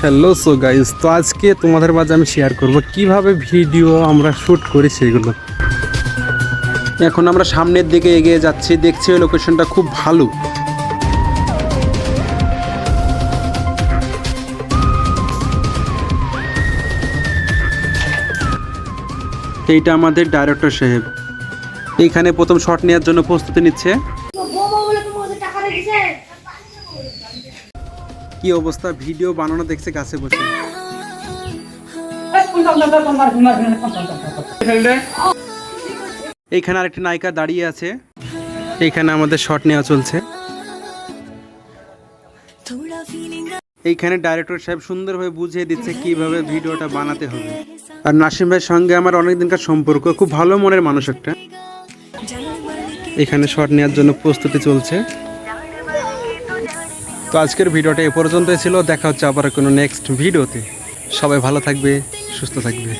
Hello so guys তো আজকে তোমাদের মাঝে আমি শেয়ার করব কীভাবে ভিডিও আমরা শ্যুট করি সেগুলো এখন আমরা সামনের দিকে এগিয়ে যাচ্ছি, দেখছি ওই লোকেশনটা খুব ভালো। এইটা আমাদের ডাইরেক্টর সাহেব। এইখানে প্রথম শট নেওয়ার জন্য প্রস্তুতি নিচ্ছে। কি অবস্থা? ভিডিও বানানো দেখছে গাছে বসে। এইখানে আরেকটি নায়িকা দাঁড়িয়ে আছে। এইখানে আমাদের শট নেওয়া চলছে। এইখানে ডাইরেক্টর সাহেব সুন্দরভাবে বুঝিয়ে দিচ্ছে কীভাবে ভিডিওটা বানাতে হবে। আর নাসিম ভাইয়ের সঙ্গে আমার অনেক দিনকার সম্পর্ক, খুব ভালো মনের মানুষ একটা। এখানে শট নেওয়ার জন্য প্রস্তুতি চলছে। তো আজকের ভিডিওটা এ পর্যন্তই ছিল। দেখা হচ্ছে আবার কোনো নেক্সট ভিডিওতে। সবাই ভালো থাকবে, সুস্থ থাকবে।